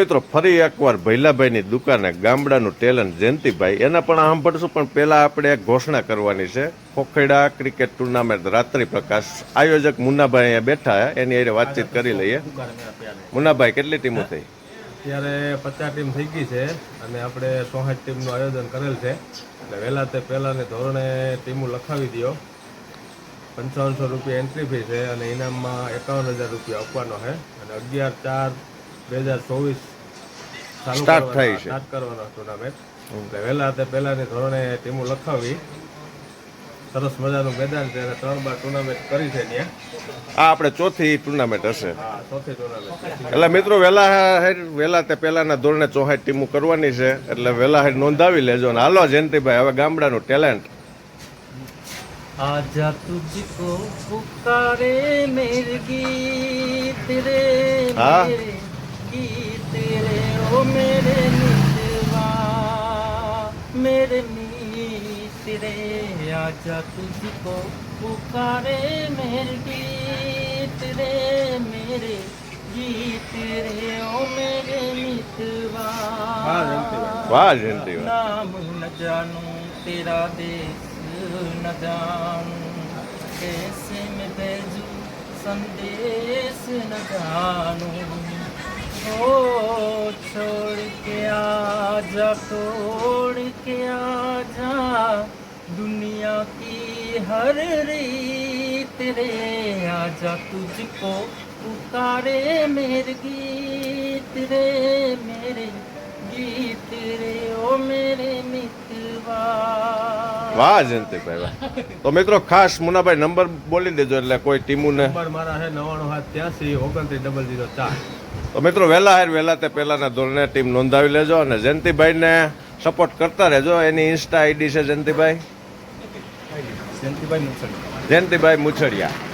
મિત્રો, ફરી એકવાર ભૈલાભાઈની દુકાને ગામડાનું ટેલેન્ટ જયંતિભાઈ, એના પણ સાંભળશું, પણ પહેલા આપણે એક ઘોષણા કરવાની છે. ખોખેડા ક્રિકેટ ટુર્નામેન્ટ રાત્રિ પ્રકાશ, આયોજક મુન્નાભાઈ અહીંયા બેઠા એની અરે વાતચીત કરી લઈએ. મુન્નાભાઈ, કેટલી ટીમો થઈ? અત્યારે પચાસ ટીમ થઈ ગઈ છે, અને આપણે સોહાઠ ટીમનું આયોજન કરેલ છે. એટલે વહેલા તે પહેલાંને ધોરણે ટીમો લખાવી દો પંચાવનસો રૂપિયા એન્ટ્રી ફી છે, અને ઇનામમાં એકાવન હજાર રૂપિયા આપવાનો છે, અને અગિયાર ચાર બે હજાર ચોવીસ ચાલુ Start કરવાના- થાય છે. start કરવાનો ટુર્નામેન્ટ એટલે વહેલા તે પહેલાંની ધોરણે ટીમો લખાવી સરસ મજાનું મેદાન છે અને ત્રણ બાર ટુર્નામેન્ટ કરી છે ત્યાં આ આપણે ચોથી ટુર્નામેન્ટ હશે હા ચોથી ટુર્નામેન્ટ છે એટલે મિત્રો વહેલા હાર વહેલા તે પહેલાના ધોરણે ચોહાટ ટીમો કરવાની છે એટલે વહેલા હાર નોંધાવી લેજો અને હાલો જયંતિભાઈ હવે ગામડાનું ટેલેન્ટ आजा तुझको पुकारे मेरे गीत रे हाँ? ਕੀਤੇ ਨੇ ਓ ਮੇਰੇ ਨੀਤਵਾ ਮੇਰੇ ਨੀਤਰੇ ਆਜਾ ਤੁਝ ਕੋ ਪੁਕਾਰੇ ਮੇਰੇ ਗੀਤ ਰੇ ਮੇਰੇ ਗੀਤ ਰੇ ਓ ਮੇਰੇ ਨੀਤਵਾ ਨਾਮ ਨ ਜਾਣੂ ਤੇਰਾ ਦੇਸ न जानू कैसे में भेजू संदेश न जानू ओ छोड़ के आजा तोड़ के आजा दुनिया की हर रीत रे आजा तुझको पुकारे मेरे गीत रे मेरे गीत रे ओ मेरे मितवा વાહ જયંતિભાઈ વાહ તો મિત્રો ખાસ મુન્નાભાઈ નંબર બોલી દેજો એટલે કોઈ ટીમોને નંબર મારા છે નવ્વાણું હાથ ત્યાંસી ઓગણત્રીસ ડબલ ઝીરો ચાર તો મિત્રો વહેલા હાર વહેલા તે પહેલાના ધોરણે ટીમ નોંધાવી લેજો અને જયંતિભાઈને સપોર્ટ કરતા રહેજો. એની ઇન્સ્ટા આઈડી છે જયંતિભાઈ? જયંતિભાઈ જયંતિભાઈ મુછડિયા.